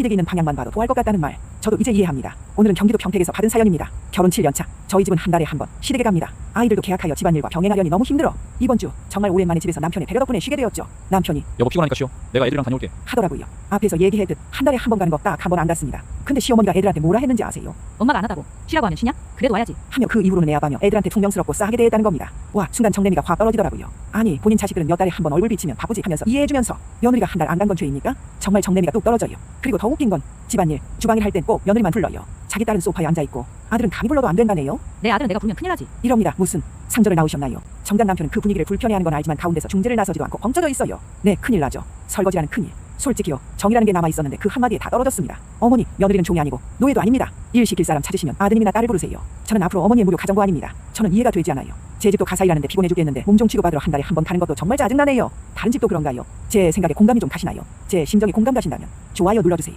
시댁이 있는 방향만 봐도 토할 것 같다는 말 저도 이제 이해합니다. 오늘은 경기도 평택에서 받은 사연입니다. 결혼 7년차 저희 집은 한 달에 한 번 시댁에 갑니다. 아이들도 계약하여 집안일과 병행하려니 너무 힘들어. 이번 주 정말 오랜만에 집에서 남편의 배려 덕분에 쉬게 되었죠. 남편이 여보 피곤하니까 쉬어. 내가 애들이랑 다녀올게. 하더라고요. 앞에서 얘기했듯 한 달에 한 번 가는 거 딱 한 번 안 갔습니다. 근데 시어머니가 애들한테 뭐라 했는지 아세요? 엄마가 안 하다고 쉬라고 하면 쉬냐? 그래도 와야지. 하며 그 이후로는 애아바며 애들한테 퉁명스럽고 싸하게 대했다는 겁니다. 와 순간 정내미가 확 떨어지더라고요. 아니 본인 자식들은 몇 달에 한 번 얼굴 비치면 바쁘지 하면서 이해해주면서 며느리가 한 달 안 간 건 죄입니까? 정말 정내미가 뚝 떨어져요. 그리고 더 웃긴 건 집안일, 주방일 할 땐 꼭 며느리만 불러요. 자기 딸은 소파에 앉아 있고 아들은 감히 불러도 안 된다네요. 내 아들은 내가 부르면 큰일 나지. 이럽니다. 무슨 상절을 나오셨나요? 정작 남편은 그 분위기를 불편해하는 건 알지만 가운데서 중재를 나서지도 않고 벙쪄져 있어요. 네, 큰일 나죠. 설거지라는 큰일. 솔직히요, 정이라는 게 남아 있었는데 그 한마디에 다 떨어졌습니다. 어머니, 며느리는 종이 아니고 노예도 아닙니다. 일 시킬 사람 찾으시면 아드님이나 딸을 부르세요. 저는 앞으로 어머니의 무료 가정부 아닙니다. 저는 이해가 되지 않아요. 제 집도 가사 일하는데 피곤해 죽겠는데 몸종 치료받으러 한 달에 한 번 가는 것도 정말 짜증나네요. 다른 집도 그런가요? 제 생각에 공감이 좀 가시나요? 제 심정에 공감 가신다면 좋아요 눌러주세요.